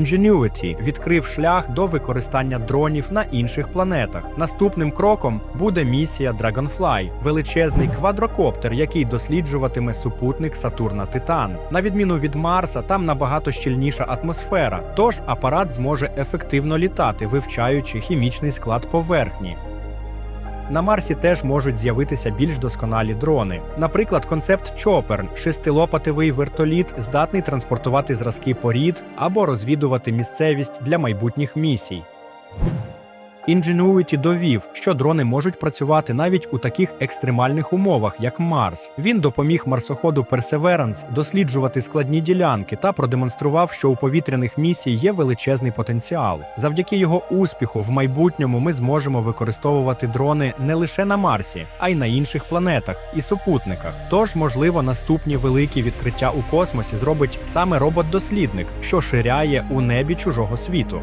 Ingenuity відкрив шлях до використання дронів на інших планетах. Наступним кроком буде місія Dragonfly – величезний квадрокоптер, який досліджуватиме супутник Сатурна Титан. На відміну від Марса, там набагато щільніша атмосфера, тож апарат зможе ефективно літати, вивчаючи хімічний склад поверхні. На Марсі теж можуть з'явитися більш досконалі дрони. Наприклад, концепт Чоперн шестилопатевий вертоліт, здатний транспортувати зразки порід або розвідувати місцевість для майбутніх місій. Ingenuity довів, що дрони можуть працювати навіть у таких екстремальних умовах, як Марс. Він допоміг марсоходу Perseverance досліджувати складні ділянки та продемонстрував, що у повітряних місій є величезний потенціал. Завдяки його успіху в майбутньому ми зможемо використовувати дрони не лише на Марсі, а й на інших планетах і супутниках. Тож, можливо, наступні великі відкриття у космосі зробить саме робот-дослідник, що ширяє у небі чужого світу.